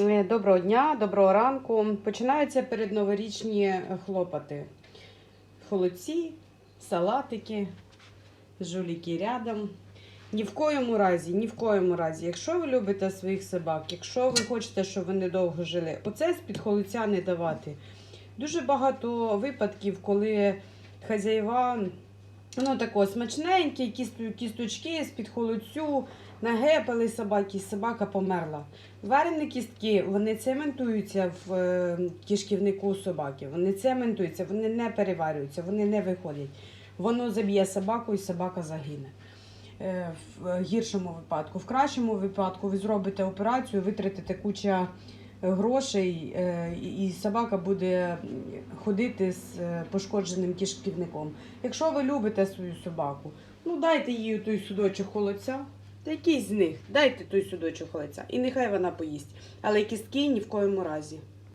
Е, Доброго дня, доброго ранку. Починаються передноворічні хлопоти. Холодці, салатики, жуліки рядом. Ні в коєму разі, ні в коєму разі. Якщо ви любите своїх собак, якщо ви хочете, щоб вони довго жили, оце з-під холодця не давати. Дуже багато випадків, коли хазяїва тако смачненькі, кіст- кісточки з-під холодцю, нагепали собаки, собака померла. Варені кістки вони цементуються в е, кишківнику собаки. Вони цементуються, вони не переварюються, вони не виходять. Воно заб'є собаку і собака загине. Е, В гіршому випадку. В кращому випадку ви зробите операцію, витратите куча грошей, е, і собака буде ходити з е, пошкодженим кишківником. Якщо ви любите свою собаку, ну дайте їй той судочок холодця. Та якийсь з них, дайте той судочок холодця, і нехай вона поїсть. Але кістки ні в коєму разі.